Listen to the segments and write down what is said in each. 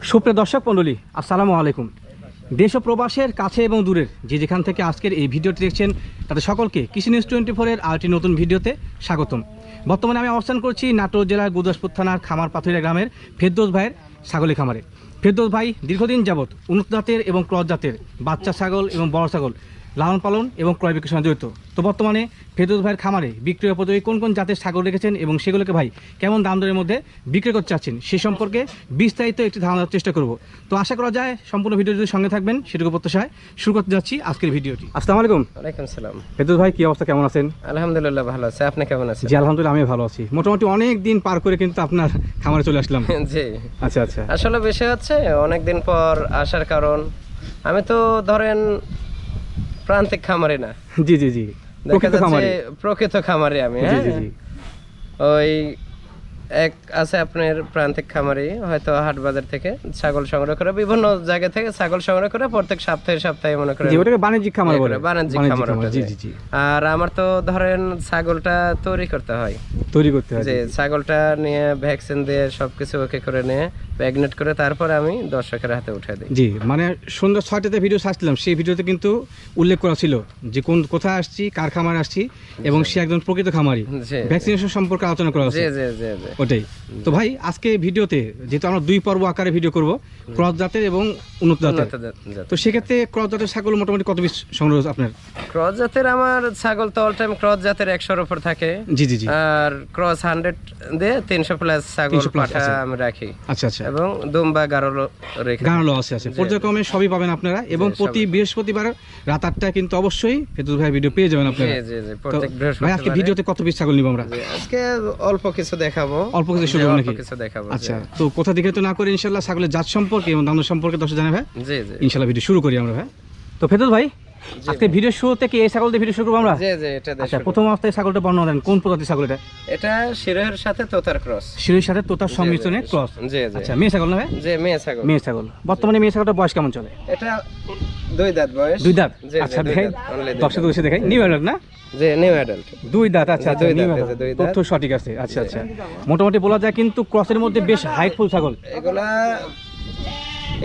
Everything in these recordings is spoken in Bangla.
সুপ্রিয় দর্শক, মণ্ডলী, আসসালামু আলাইকুম। দেশ প্রবাসের কাছে এবং দূরের যে যেখান থেকে আজকের এই ভিডিওটি দেখছেন, তাদের সকলকে কৃষি নিউজ টোয়েন্টি ফোরের আরেকটি নতুন ভিডিওতে স্বাগতম। বর্তমানে আমি অবস্থান করছি নাটোর জেলার গুদাসপুর থানার খামার পাথুরিয়া গ্রামের ফেরদোস ভাইয়ের ছাগলী খামারে। ফেরদোস ভাই দীর্ঘদিন যাবৎ উন্নত জাতের এবং ক্রস জাতের বাচ্চা ছাগল এবং বড় ছাগল লালন পালন এবং ক্রয় বিক্রির সঙ্গে জড়িত। তো বর্তমানে ফেরদোস ভাইয়ের খামারে বিক্রয় উপযোগী কোন কোন জাতের ছাগল রেখেছেন এবং সেগুলোকে ভাই কেমন দাম দরের মধ্যে বিক্রি করতে চাচ্ছেন সে সম্পর্কে বিস্তারিত একটি ধারণার চেষ্টা করব। তো আশা করা যায় সম্পূর্ণ ভিডিও যদি সঙ্গে থাকবেন সেটুকু প্রত্যাশায় শুরু করতে যাচ্ছি আজকের ভিডিওটি। আসসালামু আলাইকুম। ওয়ালাইকুম সালাম ফেরদোস ভাই কি অবস্থা? কেমন আছেন? আলহামদুলিল্লাহ ভালো আছে। আপনি কেমন আছেন? জি আলহামদুলিল্লাহ আমি ভালো আছি। মোটামুটি অনেক দিন পার করে কিন্তু আপনার খামারে চলে আসলাম। জি। আচ্ছা আচ্ছা। আসলে বিষয় হচ্ছে অনেক দিন পর আসার কারণ। আমি তো ধরেন প্রান্তিক খামারি না। জি জি জি। দেখা প্রকৃত খামারে। যাচ্ছে প্রকৃত খামারি আমি জি হ্যাঁ? জি। জি ওই এক আছে আপনার প্রান্তিক খামারি হয়তো হাট বাজার থেকে ছাগল সংগ্রহ করে বিভিন্ন জায়গা থেকে ছাগল সংগ্রহ করে প্রত্যেক সপ্তাহে সপ্তাহে মনে করে জি ওটাকে বাণিজ্যিক খামার বলে। বাণিজ্যিক খামার জি জি জি। আর আমার তো ধরেন ছাগলটা তৈরি করতে হয়। তৈরি করতে হয় যে ছাগলটা নিয়ে ভ্যাকসিন দিয়ে সবকিছু ওকে করে নিয়ে প্রেগনেন্ট করে তারপর আমি দর্শকের হাতে উঠে দিই। জি মানে সন্ধ্যা ছয়টাতে ভিডিও ছাড়ছিলাম সেই ভিডিওতে কিন্তু উল্লেখ করা ছিল যে কোন কোথায় আসছি কার খামারে আসছি এবং সে একজন প্রকৃত খামারি। ভ্যাকসিনেশন সম্পর্কে আলোচনা করা হচ্ছে ওটাই। তো ভাই আজকে ভিডিওতে যেহেতু আমরা দুই পর্ব আকারে ভিডিও করব ক্রস জাতের এবং উন্নত জাতের। তো সেক্ষেত্রে ক্রস জাতের ছাগল মোটামুটি কত পিস সংগ্রহ আপনার? ক্রস জাতের আমার ছাগল তো অল টাইম ক্রস জাতের একশোর উপর থাকে। জি জি জি। আর ক্রস হান্ড্রেড দিয়ে তিনশো প্লাস ছাগল 300 plus পাঠা আমি রাখি। আচ্ছা আচ্ছা। এবং দুম্বা গারলো রেখে গানালো আছে আছে। পর্যায়ক্রমে সবই পাবেন আপনারা এবং প্রতি বৃহস্পতিবার রাত আটটায় কিন্তু অবশ্যই ফেতুল ভাই ভিডিও পেয়ে যাবেন আপনারা। ভাই আজকে ভিডিওতে কত পিস ছাগল নিব আমরা? আজকে অল্প কিছু দেখাবো। অল্প কিছু শুরু নাকি? কিছু দেখাবো আচ্ছা তো কোথা থেকে তো না করে ইনশাল্লাহ ছাগলের জাত সম্পর্কে এবং দাম সম্পর্কে দর্শক জানাবে জি জি। ইনশাল্লাহ ভিডিও শুরু করি আমরা ভাই। তো ফেতুল ভাই আজকে ভিডিও শুরুতে কি এই ছাগল দিয়ে ভিডিও শুরু করব আমরা? জি জি এটা আচ্ছা প্রথম অবস্থায় ছাগলটা বর্ণনা দেন কোন প্রজাতির ছাগল এটা? এটা শিরোহের সাথে তোতার ক্রস। শিরোর সাথে তোতার সংমিশ্রণে ক্রস। জি জি। আচ্ছা মেয়ে ছাগল না ভাই? যে মেয়ে ছাগল। মেয়ে ছাগল। বর্তমানে মেয়ে ছাগলটা বয়স কেমন চলে? এটা দুই দাঁত বয়স। দুই দাঁত? জি, জি, আচ্ছা only দর্শক দাঁত। দেখাই। নিউ অ্যাডাল্ট না? যে নিউ অ্যাডাল্ট দুই দাঁত আচ্ছা আচ্ছা দুই দাঁত, দুই দাঁত। তথ্য সঠিক আছে। আচ্ছা আচ্ছা। মোটামুটি বলা যায় কিন্তু ক্রসের মধ্যে বেশ হাইটফুল ছাগল। এগুলা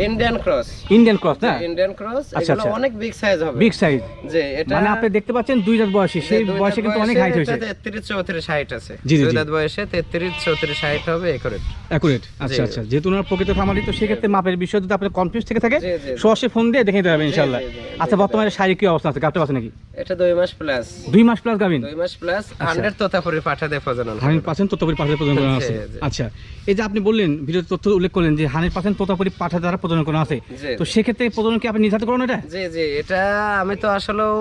ইন্ডিয়ান ক্রস ইন্ডিয়ান ক্রস না? ইন্ডিয়ান ক্রস আচ্ছা, এগুলো আচ্ছা। অনেক বিগ সাইজ হবে। বিগ সাইজ যে এটা মানে আপনি দেখতে পাচ্ছেন দুই দাঁত বয়সী। সেই বয়সে কিন্তু অনেক হাইট হয়েছে। তেত্রিশ চৌত্রিশ হাইট আছে। জি, জি, দুই দাঁত বয়সে তেত্রিশ চৌত্রিশ হাইট হবে একুরেট অ্যাকুরেট আচ্ছা আচ্ছা। যেহেতু ওনার প্রকৃত খামারি তো সেক্ষেত্রে মাপের বিষয় যদি আপনার কনফিউজ থেকে থাকে। সরাসরি ফোন দিয়ে দেখে নিতে পারবেন জি, আচ্ছা বর্তমানে শারীরিক কি অবস্থা আছে? পারছে নাকি? এটা দুই মাস প্লাস দুই মাস প্লাস গাবিন দুই মাস প্লাস আচ্ছা। হান্ড্রেড তোতাপুরি পাঠা দিয়ে প্রজনন হান্ড্রেড পার্সেন্ট তোতাপুরি পাঠা প্রদান করা আছে। জি, জি। আচ্ছা। এই যে আপনি বললেন ভিডিওতে তথ্য উল্লেখ করলেন যে হান্ড্রেড পার্সেন্ট তোতাপুরি পাঠা দ্বারা প্রদান করা আছে। তো সেক্ষেত্রে প্রদান কি আপনি নির্ধারিত করেন এটা? জি জি এটা আমি তো আসলেও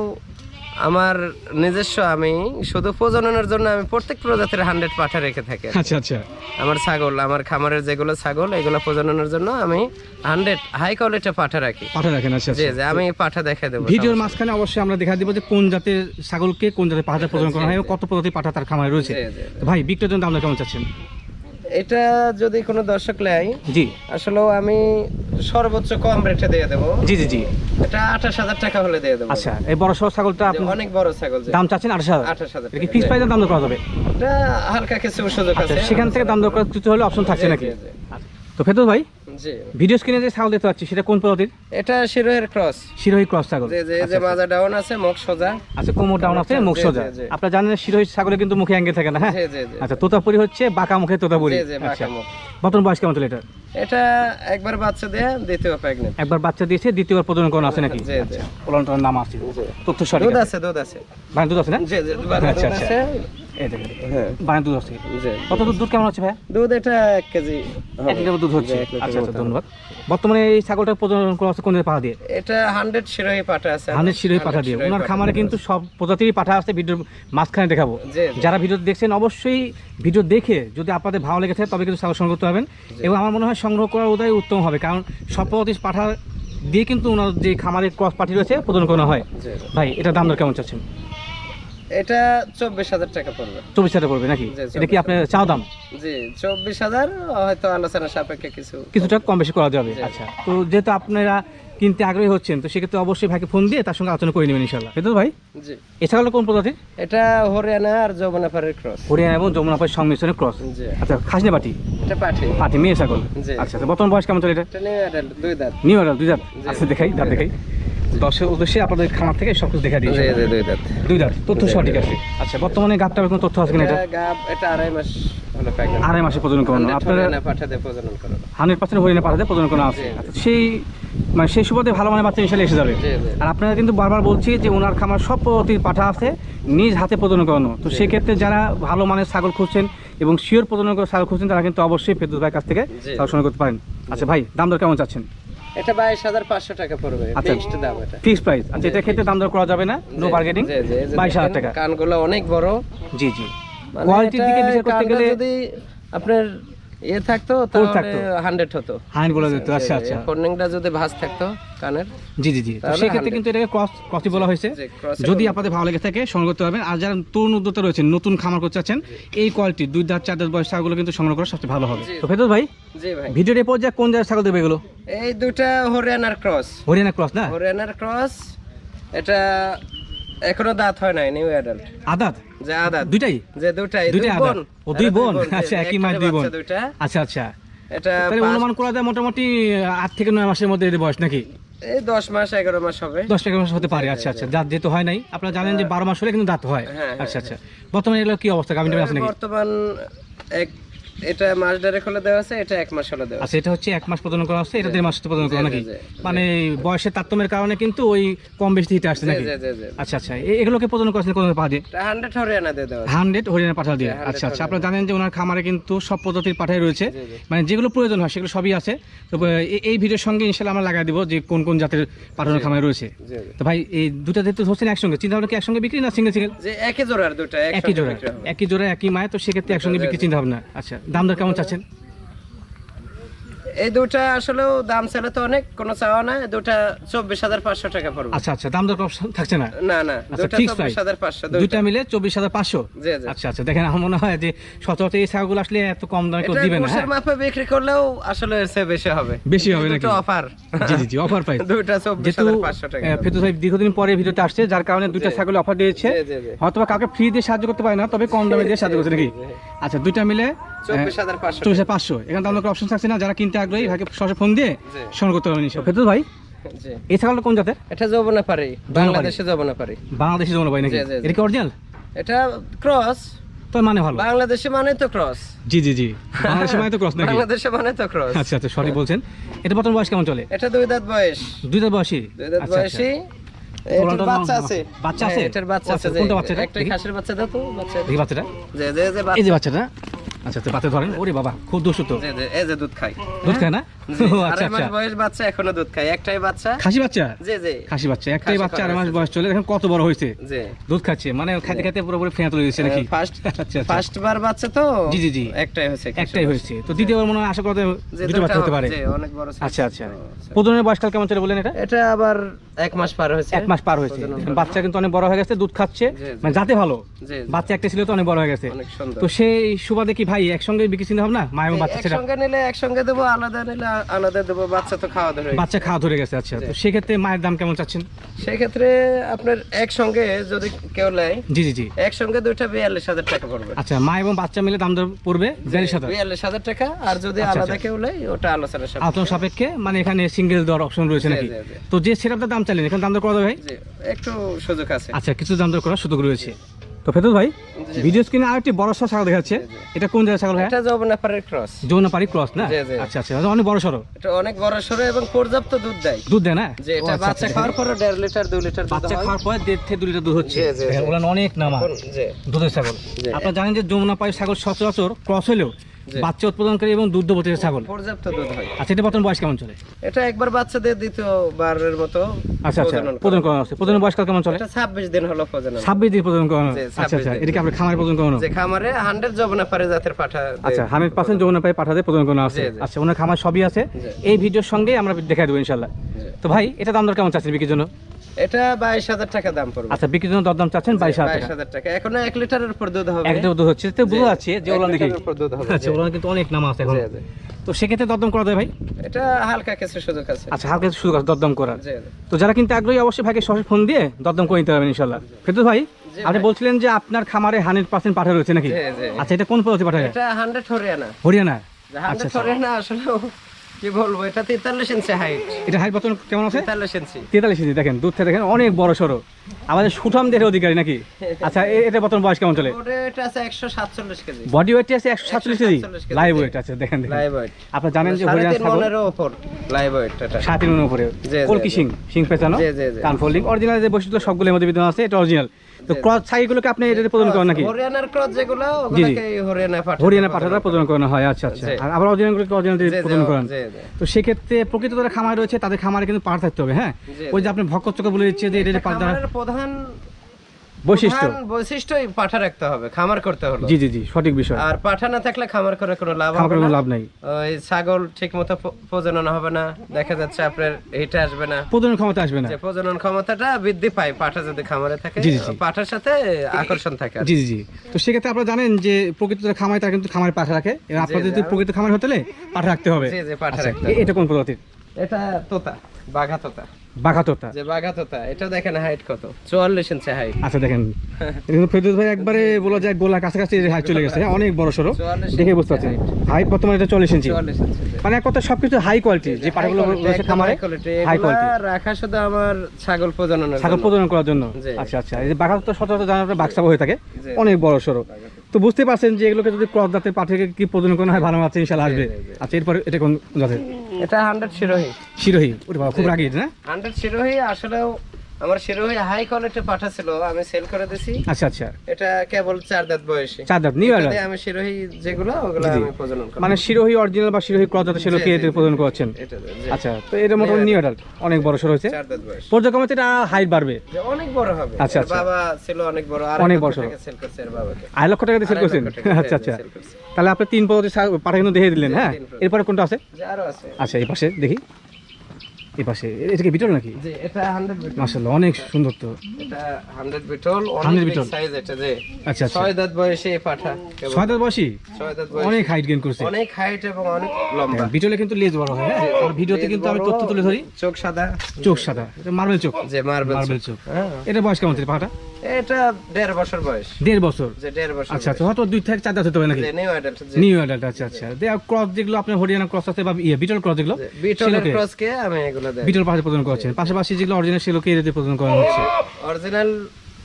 আমার নিজস্ব আমি শুধু প্রজননের জন্য আমি প্রত্যেক প্রজাতির হান্ড্রেড পাঠা রেখে থাকি। আচ্ছা আচ্ছা। আমার ছাগল আমার খামারের যেগুলো ছাগল এগুলো প্রজননের জন্য আমি হান্ড্রেড হাই কোয়ালিটি পাঠা রাখি। পাঠা রাখেন আচ্ছা জি আচ্ছা। জি আমি পাঠা দেখে দেবো ভিডিওর মাঝখানে অবশ্যই আমরা দেখা দিব যে কোন জাতের ছাগলকে কোন জাতের পাঠা প্রজনন করা হয় কত প্রজাতির পাঠা তার খামারে রয়েছে। ভাই বিক্রয়ের জন্য দামটা কেমন চাচ্ছেন? এটা যদি কোনো দর্শক নেয় জি। আসলে আমি সর্বোচ্চ কম রেটে দিয়ে দেবো। জি জি জি। এটা আঠাশ হাজার টাকা হলে দিয়ে দেবো। আচ্ছা এই বড় সহ ছাগলটা আপনি অনেক বড় ছাগল দাম চাচ্ছেন আঠাশ হাজার? আঠাশ হাজার কি ফিক্স প্রাইসের দাম দর করা যাবে? এটা হালকা কিছু সুযোগ আচ্ছা আছে। সেখান থেকে দাম দর করা কিছু হলে অপশন থাকছে নাকি। আচ্ছা। তো ফেতু ভাই? ভিডিও স্ক্রিনে যে ছাগল দেখতে পাচ্ছি সেটা কোন প্রজাতির? এটা শিরোহের ক্রস শিরোহী ক্রস ছাগল। যে যে যে মাজা ডাউন আছে মুখ সোজা। আচ্ছা কোমর ডাউন আছে মুখ সোজা। আপনারা জানেন শিরোহী ছাগলে কিন্তু মুখে অ্যাঙ্গেল থাকে না হ্যাঁ? আচ্ছা তোতাপুরি হচ্ছে বাঁকা মুখে তোতাপুরি। আচ্ছা বাঁকা মুখ। বর্তমান বয়স কেমন চলে এটা এটা একবার বাচ্চা দেয়া দ্বিতীয় প্রেগনেন্ট একবার বাচ্চা দিয়েছে দ্বিতীয়বার প্রজনন করানো আছে নাকি? জি ওলানটার নাম আছে। তথ্য সঠিক দুধ আছে। দুধ আছে। ভাই দুধ আছে না? জি জি দুধ আচ্ছা, আচ্ছা। আছে। এই দেখেন হ্যাঁ। দুধ কত দুধ দুধ কেমন হচ্ছে ভাই? দুধ এটা এক কেজি এক লিটার দুধ হচ্ছে। আচ্ছা আচ্ছা ধন্যবাদ। বর্তমানে এই ছাগলটা প্রজনন করা কোন দিয়ে? এটা হান্ড্রেড শিরোহী পাঠা আছে। পাঠা দিয়ে। ওনার খামারে কিন্তু সব প্রজাতিরই পাঠা আছে। ভিডিওর মাঝখানে দেখাবো। যারা ভিডিও দেখছেন অবশ্যই ভিডিও দেখে যদি আপনাদের ভালো লেগে থাকে তবে কিন্তু ছাগল সংগ্রহ করতে পারবেন। এবং আমার মনে হয় সংগ্রহ করা ওটাই উত্তম হবে। কারণ সব প্রজাতির পাঠা দিয়ে কিন্তু ওনার যে খামারের ক্রস পাঠি রয়েছে প্রদান করা হয়। ভাই এটা দাম দর কেমন চাচ্ছেন? এটা চব্বিশ হাজার টাকা পড়বে। চব্বিশ হাজার পড়বে নাকি? এটা কি আপনার চাও দাম? জি চব্বিশ হাজার হয়তো আলোচনা সাপেক্ষে কিছু কিছুটা কম বেশি করা যাবে। আচ্ছা তো যেহেতু আপনারা কিনতে আগ্রহী হচ্ছেন তো সেক্ষেত্রে অবশ্যই ভাইকে ফোন দিয়ে তার সঙ্গে আলোচনা করে নেবেন ইনশাল্লাহ তো ভাই জি। এছাড়া কোন প্রজাতির? এটা হরিয়ানা আর যমুনাপাড়ের ক্রস। হরিয়ানা এবং যমুনাপাই সংমিশ্রণের ক্রস। জি। আচ্ছা খাসনে বাটি এটা পাঠি পাটি মেয়ে ছাগল। জি। আচ্ছা বর্তমান বয়স কেমন চলে এটা? নিউ অ্যাডাল্ট দুই দাঁত। নিউ অর্ডার দুই দাঁত। আচ্ছা দেখাই দাঁত দেখাই। দশের উদ্দেশ্যে আপনাদের খামার থেকে সব কিছু দেখা দিয়েছে। দুই দাঁত। দুই দাঁত তথ্য সঠিক আছে। আচ্ছা বর্তমানে কোনো তথ্য আছে কিনা এটা? এটা গাব এটা আড়াই মাস আড়াই মাসে প্রজনন করানো। আপনারা হান্ড্রেড পার্সেন্ট হরিয়ানা পাঠাতে প্রজনন করানো আছে। আচ্ছা, সেই মানে সেই সুবাদে ভালো মানের বাচ্চা ইনশাল্লাহ এসে যাবে। আর আপনারা কিন্তু বারবার বলছি যে ওনার খামার সব পদ্ধতির পাঠা আছে নিজ হাতে প্রজনন করানো। তো। সেক্ষেত্রে যারা ভালো মানের ছাগল খুঁজছেন এবং শিওর প্রজনন করে ছাগল খুঁজছেন তারা কিন্তু অবশ্যই ফেরদুস ভাইয়ের কাছ থেকে। ছাগল সংগ্রহ করতে পারেন। আচ্ছা ভাই দাম দর কেমন চাচ্ছেন? এটা বাইশ হাজার পাঁচশো টাকা পড়বে আচ্ছা। ফিক্সড দাম এটা। ফিক্সড প্রাইস আচ্ছা এটা ক্ষেত্রে দাম দর করা যাবে না? নো বার্গেনিং জি, জি, এই যে বাইশ হাজার দেখেন, টাকা। কানগুলো অনেক বড়। জি জি। মানে কোয়ালিটির দিকে বিচার করতে গেলে যদি আপনার ইয়ে থাকতো। তাহলে হান্ড্রেড হতো। হাইন বলে দিত আচ্ছা আচ্ছা। ফোর্নিংটা যদি ভাঁজ থাকতো কানের জি জি জি। তো সেক্ষেত্রে কিন্তু এটাকে ক্রস ক্রসই বলা হয়েছে। যদি আপনাদের ভালো লেগে থাকে সংগ্রহ করতে পারবেন। আর যারা তরুণ উদ্যোক্তা রয়েছেন নতুন খামার করতে চাচ্ছেন এই কোয়ালিটি দুই দাঁত চার দাঁত বয়স ছাগলগুলো কিন্তু সংগ্রহ করা সবচেয়ে ভালো হবে। তো ফেরদৌস ভাই জি ভাই। ভিডিওর এরপর যা কোন জায়গায় ছাগল দেবে এগুলো? এই দুটা হরিয়ানার ক্রস হরিয়ানা ক্রস না? হরিয়ানার ক্রস এটা এখনও দাঁত হয় নাই নিউ অ্যাডাল্ট আদাত? যে আদাত। দুইটাই? যে দুইটাই দুই বোন। ও দুই বোন? আচ্ছা একই মাস দুই বোন। দুইটা। আচ্ছা আচ্ছা। এটা অনুমান করা যায় মোটামুটি আট থেকে নয় মাসের মধ্যে এদের বয়স নাকি? এই দশ মাস এগারো মাস হবে। দশ থেকে মাস হতে পারে। আচ্ছা আচ্ছা। দাঁত যেহেতু হয় নাই আপনারা জানেন যে বারো মাস হলে কিন্তু দাঁত হয়। হ্যাঁ, আচ্ছা আচ্ছা। বর্তমানে এগুলো কি অবস্থা? গাভিন আছে নাকি? বর্তমান এক এটা মাস দেড়েক হলে দেওয়া আছে এটা এক মাস হলে দেওয়া আছে। আচ্ছা এটা হচ্ছে এক মাস প্রদান করা হচ্ছে এটা দেড় মাস প্রদান করা নাকি। মানে বয়সের তারতম্যের কারণে কিন্তু ওই কম বেশি হিটে আসছে নাকি। আচ্ছা আচ্ছা এগুলোকে প্রদান কোন পা দিয়ে হান্ড্রেড হরিয়ানা দিয়ে দেওয়া। হান্ড্রেড হরিয়ানা পাঠা দিয়ে। 100 আচ্ছা আচ্ছা। আপনারা জানেন যে ওনার খামারে কিন্তু সব পদ্ধতির পাঠাই রয়েছে। মানে যেগুলো প্রয়োজন হয় সেগুলো সবই আছে। তো এই ভিডিওর সঙ্গে ইনশাল্লাহ আমরা লাগাই দিব যে কোন কোন জাতের পাঠানোর খামারে রয়েছে। তো ভাই এই দুটা যেহেতু ধরছেন একসঙ্গে। চিন্তা ভাবনা কি একসঙ্গে বিক্রি না সিঙ্গেল সিঙ্গেল যে একই জোড়ার দুটা একই জোড়া একই জোড়া একই মায় তো সেক্ষেত্রে একসঙ্গে বিক্রি চিন্তা ভাবনা আচ্ছা। দাম দর কেমন চাচ্ছেন? এই দুটা আসলেও দাম ছেলে তো অনেক কোনো চাওয়া না দুটা চব্বিশ হাজার পাঁচশো টাকা পড়বে। আচ্ছা আচ্ছা দাম দর option থাকছে না? না না আচ্ছা, দুটা চব্বিশ হাজার পাঁচশো দুইটা। মিলে চব্বিশ হাজার পাঁচশো। আচ্ছা আচ্ছা দেখেন আমার মনে হয় যে সচরাচর এই ছাগলগুলো আসলে এত কম দামে কেউ দিবে না হ্যাঁ? মাপে বিক্রি করলেও আসলে এর চেয়ে বেশি হবে। বেশি হবে নাকি? অফার জি জি জি অফার প্রাইস দুইটা চব্বিশ হাজার পাঁচশো টাকা ফেরদৌস ভাই দীর্ঘদিন পরে ভিডিওতে আসছে যার কারণে দুটা ছাগল অফার দিয়েছে। হয়তো কাউকে ফ্রি দিয়ে সাহায্য করতে পারে না তবে কম দামে দিয়ে সাহায্য করছে নাকি? আচ্ছা দুইটা মিলে চব্বিশ পাঁচশো এখানে দাম দর অপশন থাকছে না। যারা কিনতে আগ্রহী ভাইকে সরাসরি ফোন দিয়ে। সংগ্রহ করতে পারবেন ইনশাল্লাহ। ফেরদৌস ভাই? এই ছাগলটা কোন জাতের? এটা যৌবনা পারি বাংলাদেশে যৌবনা পারি বাংলাদেশি যমুনা ভাই নাকি। এটা কি অরিজিনাল এটা ক্রস তো মানে ভালো। বাংলাদেশে মানে তো ক্রস জি জি জি। বাংলাদেশি মানে তো ক্রস নাকি? বাংলাদেশে মানে তো ক্রস আচ্ছা আচ্ছা সঠিক বলছেন। এটা বর্তমান বয়স কেমন চলে? এটা দুই দাঁত বয়স। দুই দাঁত বয়সী? দুই দাঁত আচ্ছা, বয়সী। ওলানটা এটার বাচ্চা আছে। বাচ্চা আছে? হ্যাঁ, এটার বাচ্চা আছে আচ্ছা, কোনটা একটা। খাসির বাচ্চা দাও তো বাচ্চা দেখি বাচ্চাটা। যে এই যে বাচ্চাটা। আচ্ছা তো বাচ্চা ধরেন ওরে বাবা খুব দুষ্ট তো। এই যে দুধ খায় দুধ খায় না? আচ্ছা আচ্ছা। বয়স বাচ্চা এখনও দুধ খায়। একটাই বাচ্চা? খাসি বাচ্চা? জি জি। খাসি বাচ্চা একটাই বাচ্চা করা মাস বয়স চলে দেখেন কত বড় হয়েছে। জি। দুধ খাচ্ছে মানে পুরোপুরি তুলে নাকি? ফার্স্ট আচ্ছা আচ্ছা। ফার্স্ট বার বাচ্চা তো? জি, জি, জি। একটাই হয়েছে একটাই হয়েছে। তো দ্বিতীয়বার মনে হয় আশা করতে দুটো বাচ্চা হতে পারে। জি, অনেক বড় আচ্ছা। বয়সকাল কেমন চলে বলেন এটা? এটা আবার এক মাস পার হয়েছে। এক মাস পার হয়েছে। বাচ্চা কিন্তু অনেক বড় হয়ে গেছে দুধ খাচ্ছে। মানে যাতে ভালো বাচ্চা একটা ছিল তো অনেক বড় হয়ে গেছে। তো সেই সুবাদে কি ভাই একসঙ্গে বিক্রি চিন্তা ভাবনা? মা এবং বাচ্চা সেটা একসঙ্গে নিলে একসঙ্গে দেবো আলাদা নিলে আলাদা দেবো বাচ্চা তো খাওয়া ধরে বাচ্চা খাওয়া ধরে গেছে আচ্ছা। তো সেক্ষেত্রে মায়ের দাম কেমন চাচ্ছেন? সেক্ষেত্রে আপনার একসঙ্গে যদি কেউ নেয় জি জি জি। একসঙ্গে দুইটা বিয়াল্লিশ হাজার টাকা পড়বে। আচ্ছা মা এবং বাচ্চা মিলে দাম দর পড়বে বিয়াল্লিশ হাজার? বিয়াল্লিশ হাজার টাকা আর যদি আচ্ছা, আলাদা আচ্ছা। কেউ নেয় ওটা আলোচনা সাপেক্ষে। আলোচনা সাপেক্ষে মানে এখানে সিঙ্গেল দর অপশন রয়েছে নাকি। তো যে সেটআপটার দাম চাইলেন এখানে দাম দর করা ভাই? একটু সুযোগ আছে। আচ্ছা কিছু দাম দর করার সুযোগ রয়েছে। তো ফেতুল ভাই ভিডিও স্ক্রিনে আর একটি বড় সড় ছাগল দেখাচ্ছে। এটা কোন জায়গায় ছাগল এটা যৌবনাপাড়ের ক্রস। যৌনাপাড়ি ক্রস না। আচ্ছা আচ্ছা অনেক বড় সড়ো। এটা অনেক বড় সড়ো এবং পর্যাপ্ত দুধ দেয়। দুধ দেয় না? যে এটা আচ্ছা, বাচ্চা আচ্ছা, খাওয়ার পরে 1.5 লিটার 2 লিটার দুধ বাচ্চা খাওয়ার পরে দেড় থেকে 2 লিটার দুধ হচ্ছে। ওগুলো অনেক নামা। দুধের ছাগল। আপনারা জানেন যে যমুনা পায়ের ছাগল সচরাচর ক্রস হলেও। বাচ্চা উৎপাদনকারী এবং দুগ্ধবতী ছাগল। পর্যাপ্ত দুধ হয়। আচ্ছা এটা বর্তমান বয়স কেমন চলে? এটা একবার বাচ্চাদের দ্বিতীয়বারের মতো আচ্ছা আচ্ছা। প্রদান করানো আছে বয়সকাল কেমন চলে? এটা ছাব্বিশ দিন হলো প্রজনন। ছাব্বিশ দিন প্রদান করানো আচ্ছা আচ্ছা এটা কি খামারে প্রদান করানো? যে খামারে হান্ড্রেড যমুনা পারে জাতের পাঠা। আচ্ছা পাঠাতে প্রদান করানো আছে। আচ্ছা ওনার খামার সবই আছে। এই ভিডিওর সঙ্গে আমরা দেখাই দেবো ইনশাল্লাহ জি। তো ভাই এটা দাম দর কেমন চাচ্ছেন বিক্রির জন্য? এটা বাইশ হাজার টাকা দাম পড়বে। আচ্ছা বিক্রির জন্য দরদাম চাচ্ছেন বাইশ হাজার টাকা। এখন এক লিটারের উপর দুধ হবে। দুধ হচ্ছে। তো বোঝা যাচ্ছে যে ওলান দেখে। আচ্ছা ওলান কিন্তু অনেক নাম আছে এখন। তো সেক্ষেত্রে দরদাম করা যায় ভাই? এটা হালকা কিছু সুযোগ আছে। আচ্ছা হালকা শুরু করা দরদাম করার। তো যারা কিন্তু আগ্রহী অবশ্যই ভাইকে সরাসরি ফোন দিয়ে দরদাম করে নিতে পারবেন ইনশাল্লাহ ভাই আপনি বলছিলেন যে আপনার খামারে হান্ড্রেড পার্সেন্ট পাঠা রয়েছে নাকি। আচ্ছা এটা কোন প্রজাতি পাঠা এটা হান্ড্রেড হরিয়ানা। হরিয়ানা। আচ্ছা আচ্ছা। হরিয়ানা আসলে কি বলব এটা তেতাল্লিশ ইঞ্চি হাইট এটা হাইট বর্তমান কেমন আছে? তেতাল্লিশ ইঞ্চি তেতাল্লিশ ইঞ্চি দেখেন দূর থেকে দেখেন অনেক বড় সড়ো আমাদের সুঠাম দেহের অধিকারী নাকি? আচ্ছা এটা বর্তমান বয়স কেমন চলে? এটা আছে একশো সাতচল্লিশ কেজি। বডি ওয়েট আছে একশো সাতচল্লিশ কেজি? 147 লাইভ ওয়েট আছে দেখেন দেখেন। লাইভ ওয়েট আপনি জানেন যে সাড়ে হরিয়ানা ছাগল ওপর লাইভ ওয়েট এটা। সাত উপরে। কলকি সিং সিং পেঁচানো জি, জি, জি। কান ফোল্ডিং অরিজিনাল যে বৈশিষ্ট্য সবগুলোর মধ্যে বিদ্যমান আছে এটা অরিজিনাল তো। ক্রস ছাগলগুলোকে আপনি প্রদান করেন নাকি হরিয়ানার ক্রস যেগুলো জি, জি। ওগুলোকে হরিয়ানা পাঠা হরিয়ানা পাঠাটা প্রদান করানো হয় আচ্ছা আচ্ছা আর আবার অরিজিনালগুলোকে অরিজিনাল প্রদান করেন। তো সেক্ষেত্রে প্রকৃত যারা খামার রয়েছে তাদের খামারে কিন্তু পাড় থাকতে হবে হ্যাঁ ওই যে আপনি ভক্ত চোখে বলে দিচ্ছে যে এটা প্রধান বৈশিষ্ট্য। বৈশিষ্ট্যই পাঠা রাখতে হবে খামার করতে হলো। জি জি জি সঠিক বিষয়। আর পাঠা না থাকলে খামার করে কোনো লাভ হবে কোনো লাভ নাই। ওই ছাগল ঠিক মতো প্রজনন হবে না দেখা যাচ্ছে আপনার হিটে আসবে না। প্রদান ক্ষমতা আসবে না। প্রজনন ক্ষমতাটা বৃদ্ধি পায় পাঠা যদি খামারে থাকে। পাঠার সাথে আকর্ষণ থাকে জি জি জি। তো সেক্ষেত্রে আপনারা জানেন যে প্রকৃত খামারে তারা কিন্তু খামারে পাঠা রাখে। এবার আপনাদের যদি প্রকৃত খামার হতে পাঠা রাখতে হবে জি জি পাঠা রাখতে এটা কোন প্রজাতির? এটা তোতা বাঘা তোতা। বাঘা তোতা যে বাঘা তোতা এটা দেখেন হাইট কত? চুয়াল্লিশ ইঞ্চি হাইট আচ্ছা দেখেন। কিন্তু ফেরদৌস ভাই একবারে বলা যায় গোলা কাছাকাছি হাইট চলে গেছে। অনেক বড় 44 দেখে বুঝতে পারছেন। হাইট বর্তমানে এটা চল্লিশ ইঞ্চি মানে এক কথা সবকিছু হাই কোয়ালিটি যে পাটাগুলো রয়েছে খামারে হাই কোয়ালিটি রাখা শুধু আমার ছাগল প্রজননের ছাগল। প্রজনন করার জন্য। আচ্ছা আচ্ছা। এই যে বাঘা তো সচরাচর জানার বাক্সা হয়ে থাকে। অনেক বড় সড়ো। তো বুঝতে পারছেন যে এগুলোকে যদি ক্রস জাতের পাঠিয়ে কি প্রজনন করা হয় ভালো আছে ইনশাল্লাহ আসবে। আচ্ছা এরপর এটা কোন জাতের? এটা হান্ড্রেড শিরোহী। শিরোহী। ওটা খুব রাগি না হান্ড্রেড শিরোহী আসলেও আমার শিরোহী হাই কোয়ালিটি পাঠা ছিল আমি সেল করে দিছি। আচ্ছা আচ্ছা। এটা কেবল চার দাঁত বয়সী। চার দাঁত নিউ আমি শিরোহী যেগুলো ওগুলো আমি প্রজনন করি মানে শিরোহী অরিজিনাল বা শিরোহী ক্রস জাতের সেগুলো কি জি, এতে প্রজনন করছেন আচ্ছা তো নিউ অনেক বড় হয়েছে। চার দাঁত বয়স। পর্যায়ক্রমে এটা হাইট বাড়বে। অনেক বড় হবে। আচ্ছা, আচ্ছা। বাবা ছিল অনেক বড় আর অনেক বড় সেল করছে বাবাকে। আড়াই লক্ষ টাকা দিয়ে সেল করছেন? আচ্ছা আচ্ছা। তাহলে আপনি তিন পদ্ধতি পাঠা কিন্তু দেখে দিলেন হ্যাঁ? এরপরে কোনটা আছে? আরও আছে। আচ্ছা এই পাশে দেখি। এই পাশে। এটা কি বিটল নাকি? জি এটা 100 বিটল। মাশাআল্লাহ অনেক সুন্দর তো। এটা 100 বিটল 100 অনেক বিটল। সাইজ এটা যে আচ্ছা আচ্ছা। 6 দাঁত বয়সে এই পাঠা 6 দাঁত বয়সী? 6 দাঁত বয়সে। অনেক হাইট গেইন করছে। অনেক হাইট এবং অনেক লম্বা। হ্যাঁ, বিটলে কিন্তু লেজ বড় হয় হ্যাঁ? আর ভিডিওতে কিন্তু আমি তথ্য তুলে ধরি। চোখ সাদা। চোখ সাদা এটা মার্বেল চোখ। জি মার্বেল মার্বেল চোখ। হ্যাঁ। এটা বয়স কেমন ছিল পাটা এটা দেড় বছর বয়স। দেড় বছর? যে দেড় বছর আচ্ছা আচ্ছা হয়তো দুই থেকে চার দাঁত হতে হবে নাকি? নিউ অ্যাডাল্ট যে নিউ অ্যাডাল্ট আচ্ছা আচ্ছা। ক্রস যেগুলো আপনার হরিয়ানা ক্রস আছে বা ইয়ে বিটল ক্রস যেগুলো বিটলের সেগুলোকে আমি এগুলো বিটল পাশে প্রদান করছেন পাশাপাশি যেগুলো অরিজিনাল সেগুলোকে এরিয়াতে প্রদান করা হচ্ছে। অরিজিনাল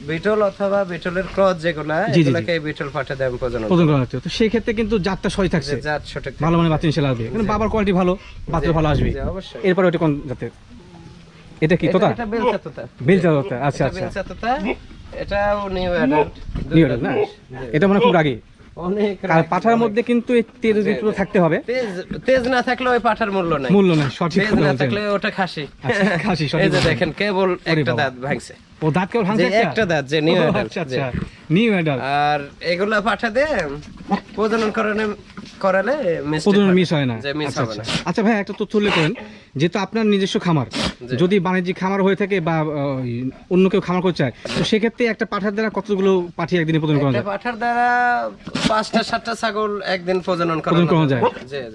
বিটল অথবা বিটলের ক্রস যেগুলো জি, জি। এগুলোকে বিটল পাঠা দেয় আমি প্রজনন প্রদান করা হচ্ছে। তো সেই ক্ষেত্রে কিন্তু জাতটা সই থাকছে। জাত সঠিক ভালো মানে বাচ্চা আসবে বাবার কোয়ালিটি ভালো বাচ্চা ভালো আসবে। অবশ্যই। এরপর ওটা কোন জাতের? এটা কি তোতা? এটা বেলচা তোতা। বেলচা তোতা আচ্ছা এটা আচ্ছা। বেলচা তোতা এটাও নিউ অ্যাডাল্ট নিউ অ্যাডাল্ট না? এটা মানে খুব রাগি। অনেক আর পাঠার মধ্যে কিন্তু এই একটু থাকতে হবে। তেজ তেজ না থাকলে ওই পাঠার মূল্য নাই। মূল্য নেই সঠিক তেজ না থাকলে ওটা খাসি। আচ্ছা, খাসি, সঠিক এই যে দেখেন কেবল একটা। দাঁত ভাঙছে। ও দাঁত কেবল ভাঙছে একটা? দাঁত যে নিউ অ্যাডাল্ট আচ্ছা আচ্ছা। নিউ অ্যাডাল্ট আর এগুলা পাঠা দে প্রজনন করালে প্রজনন মিস হয় না। যে মিস আচ্ছা হবে আচ্ছা। না আচ্ছা ভাই একটা তথ্য উল্লেখ করেন যেহেতু আপনার নিজস্ব খামার যদি বাণিজ্যিক খামার হয়ে থাকে বা অন্য কেউ খামার করতে চায় তো সেক্ষেত্রে একটা পাঠার দ্বারা কতগুলো পাঠি একদিনে প্রদান করা যায়? পাঠার দ্বারা পাঁচটা সাতটা ছাগল একদিন প্রজনন করা যায়।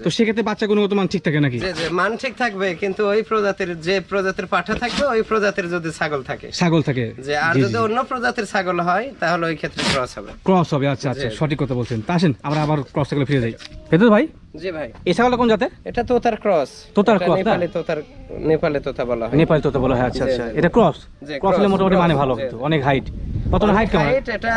তো সেক্ষেত্রে বাচ্চা গুণগত মান ঠিক থাকে নাকি? মান ঠিক থাকবে কিন্তু ওই প্রজাতির যে প্রজাতির পাঠা থাকবে ওই প্রজাতির যদি ছাগল থাকে। ছাগল থাকে। যে আর যদি অন্য প্রজাতির ছাগল হয় তাহলে ওই ক্ষেত্রে ক্রস হবে। ক্রস হবে আচ্ছা আচ্ছা সঠিক কথা বলছেন। তা আসেন আমরা আবার ক্রস থেকে ফিরে যাই। ভেতর ভাই জি ভাই। এই ছাগলটা কোন জাতের? এটা তোতার ক্রস তোতার না? নেপালি তোতার নেপালে তোতা বলা হয়। নেপাল তো বলা হয় আচ্ছা আচ্ছা। এটা ক্রস ক্রস হলে মোটামুটি মানে ভালো অনেক হাইট বর্তমানে হাইট কেমন? Height এটা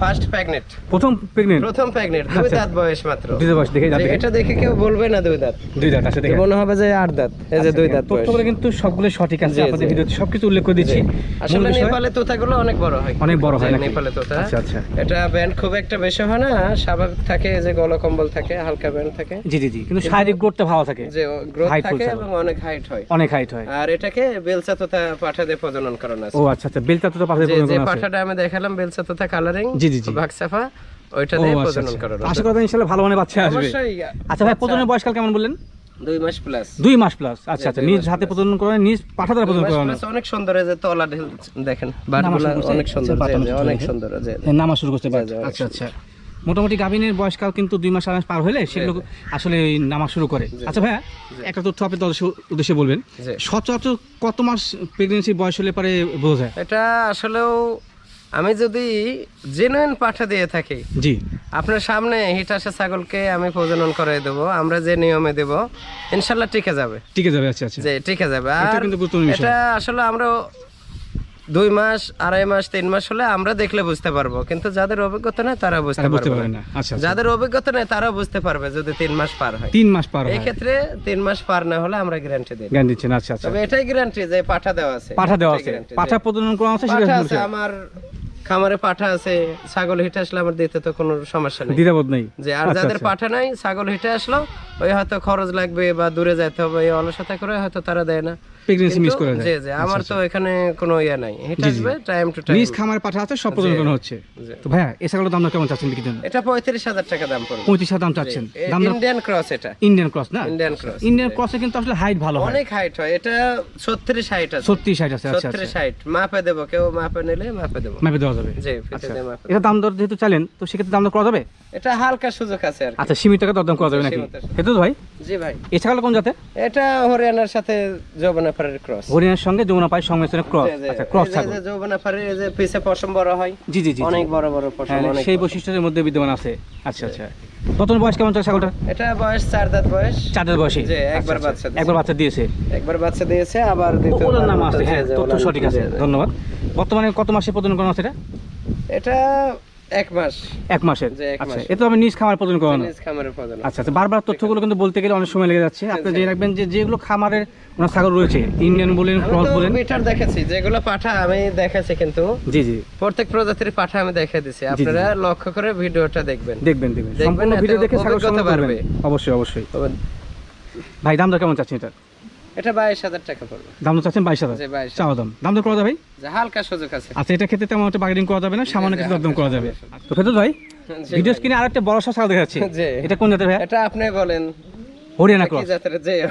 ফার্স্ট প্রেগনেন্ট প্রথম প্রেগনেন্ট প্রথম প্রেগনেন্ট দুই আচ্ছা। দাঁত বয়স মাত্র। দুই বয়স দেখে যাবে। এটা দেখে কেউ বলবে না দুই দাঁত। দুই দাঁত আছে দেখে। মনে হবে যে আট দাঁত এই যে দুই দাঁত বয়স। তথ্যগুলো কিন্তু সবগুলো সঠিক আছে আপনাদের ভিডিওতে সবকিছু উল্লেখ করে দিচ্ছি। আসলে নেপালে তোতাগুলো অনেক বড় হয়। অনেক বড় হয় নেপালে তোতা। আচ্ছা আচ্ছা। এটা ব্যান্ড খুব একটা বেশি হয় না স্বাভাবিক থাকে যে গলকম্বল থাকে হালকা ব্যান্ড থাকে। জি জি জি কিন্তু শারীরিক গ্রোথটা ভালো থাকে। যে গ্রোথ থাকে এবং অনেক হাইট হয়। অনেক হাইট হয়। আর এটাকে বেলচা তোতা পাঠা দিয়ে প্রজনন করানো আছে। ও আচ্ছা আচ্ছা বেলচা তো পাশে যে যে আছে। আমি দেখালাম কালারিং জি, জি, জি। ওইটা দিয়ে আচ্ছা প্রজনন আচ্ছা। আশা করি ইনশাআল্লাহ ভালো মানে বাচ্চা আসবে। আচ্ছা ভাই প্রজনের বয়সকাল কেমন বললেন? দুই মাস প্লাস দুই মাস প্লাস আচ্ছা আচ্ছা নিজ হাতে প্রজনন করেন নিজ পাঠা দ্বারা প্রজনন করানো। অনেক সুন্দর যে তলা দেখেন বাটগুলো অনেক সুন্দর আচ্ছা, অনেক সুন্দর। হ্যাঁ, নামা শুরু করতে পারে আচ্ছা আচ্ছা। মোটামুটি গাভিনের বয়সকাল কিন্তু দুই মাস আড়াই পার হলে সেগুলো আসলে নামা শুরু করে। আচ্ছা ভাইয়া একটা তথ্য আপনি উদ্দেশ্যে বলবেন। সচরাচর কত মাস প্রেগনেন্সি বয়স হলে পরে বোঝা যায় এটা আসলেও আমি যদি জেনুইন পাঠা দিয়ে থাকি জি। আপনার সামনে হিটাসা ছাগলকে আমি প্রজনন করে দেবো আমরা যে নিয়মে দেব ইনশাল্লাহ টিকে যাবে। ঠিক আছে যাবে আচ্ছা আচ্ছা। যে টিকে যাবে। এটা আর কিন্তু গুরুত্বপূর্ণ বিষয়। এটা আসলে আমরা দুই মাস আড়াই মাস তিন মাস হলে আমরা দেখলে বুঝতে পারব কিন্তু যাদের অভিজ্ঞতা নেই তারা বুঝতে পারবে না। আচ্ছা আচ্ছা। যাদের অভিজ্ঞতা নেই তারা বুঝতে পারবে যদি তিন মাস পার হয়। তিন মাস পার এই ক্ষেত্রে তিন মাস পার না হলে আমরা গ্যারান্টি দিই জ্ঞান দিচ্ছেন আচ্ছা আচ্ছা। তবে এটাই গ্যারান্টি যে পাঠা দেওয়া আছে। পাঠা দেওয়া আছে। পাঠা প্রজনন করা আছে সেটা আছে আমার খামারে পাঠা আছে ছাগল হিটে আসলে আমার দিতে তো কোনো সমস্যা নেই। দ্বিধাবোধ নেই? যে আর আচ্ছা, যাদের আচ্ছা। পাঠা নাই ছাগল হিটে আসলো ওই হয়তো খরচ লাগবে বা দূরে যেতে হবে এই অলসতা করে হয়তো তারা দেয় না। প্রেগনেন্সি মিস করে যায়। জি জি আমার তো এখানে কোনো ইয়ে নাই। জি। আসবে টাইম টু টাইম নিজ খামার পাঠা আছে সব প্রজনন হচ্ছে। তো ভাইয়া এ ছাগলের দাম কেমন চাচ্ছেন বিক্রির জন্য? এটা পঁয়ত্রিশ হাজার টাকা দাম পড়বে। পঁয়ত্রিশ হাজার দাম চাচ্ছেন। দাম ইন্ডিয়ান ক্রস এটা। ইন্ডিয়ান ক্রস না? ইন্ডিয়ান ক্রস ইন্ডিয়ান ক্রসে কিন্তু আসলে হাইট ভালো হয়। অনেক হাইট হয়। এটা ছত্রিশ হাইট আছে। ছত্রিশ হাইট আছে আচ্ছা ছত্রিশ আচ্ছা। হাইট মাপে দেবো কেউ মাপে নিলে মাপে দেবো। ম্যাপে দেওয়া যাবে। জি ফিতে আচ্ছা। মাপে এটা দাম দর যেহেতু চালেন তো সেক্ষেত্রে দাম দর করা যাবে? এটা হালকা সুযোগ আছে আর আচ্ছা সীমিত টাকা দরদাম করা যাবে নাকি। হেতু ভাই? জি ভাই। এ ছাগল কোন জাতে এটা হরিয়ানার সাথে ক্রস হরিয়ানার সঙ্গে সংমিশ্রণে ক্রস আচ্ছা ক্রস ছাগল। এই যে পিছে পশম বড় হয় জি জি জি। অনেক বড় বড় পশম হ্যাঁ, অনেক সেই বৈশিষ্ট্যের মধ্যে বিদ্যমান আছে। আচ্ছা আচ্ছা। বয়স কেমন চলে ছাগলটা? এটা বয়স চার দাঁত বয়স। চাঁদের বয়সে। জি, একবার আচ্ছা, বাচ্চা আচ্ছা। একবার বাচ্চা দিয়েছে। একবার বাচ্চা দিয়েছে আবার দ্বিতীয়বার ওনার নাম আছে। হ্যাঁ তথ্য সঠিক আছে। ধন্যবাদ। বর্তমানে কত মাসে প্রজনন করানো আছে এটা? এটা এক মাস। এক মাসের? আচ্ছা এ তো আমি নিজ খামার প্রজনন করানো নিজ খামারের প্রজনন আচ্ছা আচ্ছা বারবার তথ্যগুলো কিন্তু বলতে গেলে অনেক সময় লেগে যাচ্ছে। আপনি জেনে রাখবেন যে যেগুলো খামারের ওনার ছাগল রয়েছে ইন্ডিয়ান বলেন আমি ক্রস বলেন। মিটার দেখেছি যেগুলো পাঠা আমি দেখেছি কিন্তু। জি জি। প্রত্যেক প্রজাতির পাঠা আমি দেখে আপনারা লক্ষ্য করে ভিডিওটা দেখবেন। দেখবেন দেখবেন। সম্পূর্ণ ভিডিও দেখে ছাগল অবশ্যই অবশ্যই। তবে ভাই দাম দর কেমন চাচ্ছেন এটা এটা বাইশ হাজার টাকা পড়বে। দাম তো চাচ্ছেন বাইশ হাজার। চাওয়া দাম। দাম দর করা যাবে হালকা সুযোগ আছে। আচ্ছা এটা ক্ষেত্রে তেমন একটা বার্গেনিং করা যাবে না সামান্য জি, কিছু দরদাম করা যাবে। তো ফেরত ভাই ভিডিও। স্ক্রিনে আরেকটা বড় দেখাচ্ছে। জি। এটা কোন জাতের ভাই? এটা আপনি বলেন। হরিয়ানা ক্রস।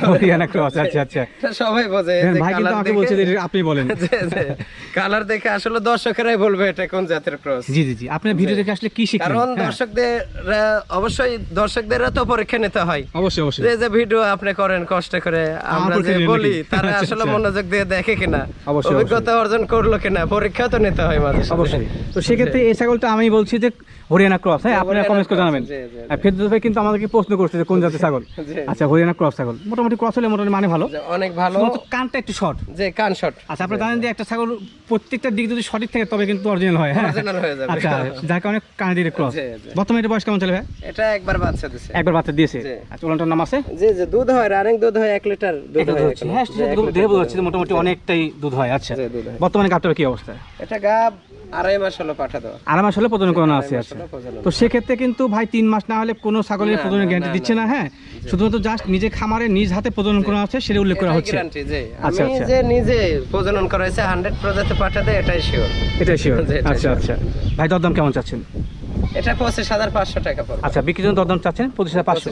হরিয়ানা ক্রস আচ্ছা আচ্ছা। সবাই বোঝে হ্যাঁ, ভাই কিন্তু আমাকে দেখে- বলছে যে এটা আপনি বলেন। কালার দেখে আসলে দর্শকেরাই বলবে এটা কোন জাতের ক্রস। জি জি জি। আপনার ভিডিও দেখে আসলে কি শিখলেন? কারণ দর্শকদের অবশ্যই দর্শকদের তো পরীক্ষা নিতে হয়। অবশ্যই অবশ্যই। যে যে ভিডিও আপনি করেন কষ্ট করে আমরা যে বলি তারা আচ্ছা, আসলে আচ্ছা। মনোযোগ দিয়ে দেখে কিনা অবশ্যই, অভিজ্ঞতা অর্জন করল কিনা পরীক্ষা তো নিতে হয় মাঝে অবশ্যই। তো সেক্ষেত্রে এই ছাগলটা আমি বলছি যে হরিয়ানা ক্রস। হ্যাঁ আপনারা করে জানাবেন। ফেরদৌস ভাই কিন্তু আমাদেরকে প্রশ্ন করছে যে কোন জাতের ছাগল। আচ্ছা হরিয়ানা ক্রস ছাগল। মোটামুটি ক্রস হলে মোটামুটি মানে ভালো। অনেক ভালো। কানটা একটু শর্ট যে কান শট আচ্ছা আপনারা জানেন যে একটা ছাগল প্রত্যেকটা দিক যদি সঠিক থাকে তবে কিন্তু অরিজিনাল হয় হ্যাঁ? হয়ে যাবে। আচ্ছা যার কারণে কানে দিয়ে ক্রস। বর্তমানে এটা বয়স কেমন চলে ভাই? এটা একবার বাচ্চা দিছে। একবার বাচ্চা দিয়েছে। আচ্ছা ওলানটার নাম আছে? জি জি দুধ হয় রানিং দুধ হয় এক লিটার দুধ হয়। হ্যাঁ দুধ মোটামুটি অনেকটাই দুধ হয় আচ্ছা। বর্তমানে গাবটার কি অবস্থা? এটা গাব আড়াই মাস হলো পাঠা দেওয়া। আর মাস হলে প্রজনন করানো আছে আচ্ছা তো সেক্ষেত্রে কিন্তু ভাই তিন মাস না হলে কোনো ছাগলের গ্যারান্টি দিচ্ছে না হ্যাঁ? শুধুমাত্র জাস্ট নিজে খামারে নিজ হাতে প্রজনন করা আছে সেটা উল্লেখ করা হচ্ছে। আচ্ছা, আচ্ছা। যে নিজে প্রজনন করাইছে হান্ড্রেড প্রজাতি পাঠা দেয় এটাই শিওর এটাই শিওর আচ্ছা আচ্ছা। ভাই দরদাম কেমন চাচ্ছেন? এটা পঁচিশ হাজার পাঁচশো টাকা আচ্ছা বিক্রির জন্য দরদাম চাচ্ছেন? পঁচিশ হাজার পাঁচশো?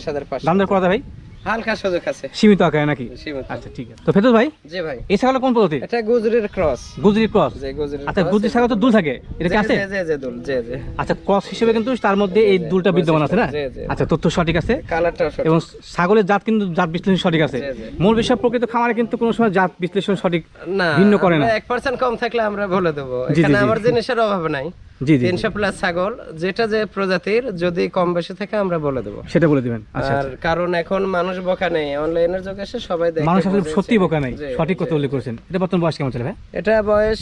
দাম দর করা ভাই? হালকা সুযোগ আছে। সীমিত আকারে নাকি? আচ্ছা ঠিক আছে। তো ভাই জি ভাই। এই ছাগল কোন এটা গুজরির ক্রস। গুজরি ক্রস? গুজরির আচ্ছা গুজরি ছাগল তো দুল থাকে। এটা কি আছে? জি, জি, জি, দুল, জি, জি। আচ্ছা ক্রস হিসেবে কিন্তু তার মধ্যে এই দুলটা বিদ্যমান আছে না? জি, জি। আচ্ছা তথ্য সঠিক আছে? কালারটাও সঠিক। এবং ছাগলের জাত কিন্তু জাত বিশ্লেষণ সঠিক আছে? জি, জি। মূল বিষয় প্রকৃত খামারে কিন্তু কোনো সময় জাত বিশ্লেষণ সঠিক না ভিন্ন করে না। আমরা এক পার্সেন্ট কম থাকলে আমরা বলে দেবো। জি, এখানে জি। আমার জিনিসের অভাব নাই। জি জি তিনশো প্লাস ছাগল যেটা যে প্রজাতির যদি কম বেশি থাকে আমরা বলে দেবো। সেটা বলে দিবেন। আচ্ছা আর কারণ এখন মানুষ বোকা নেই অনলাইনের যুগে এসে সবাই দেখে মানুষ আসলে সত্যি। বোকা নেই সঠিক কথা উল্লেখ করেছেন। এটা বর্তমান বয়স কেমন চলে ভাই? এটা বয়স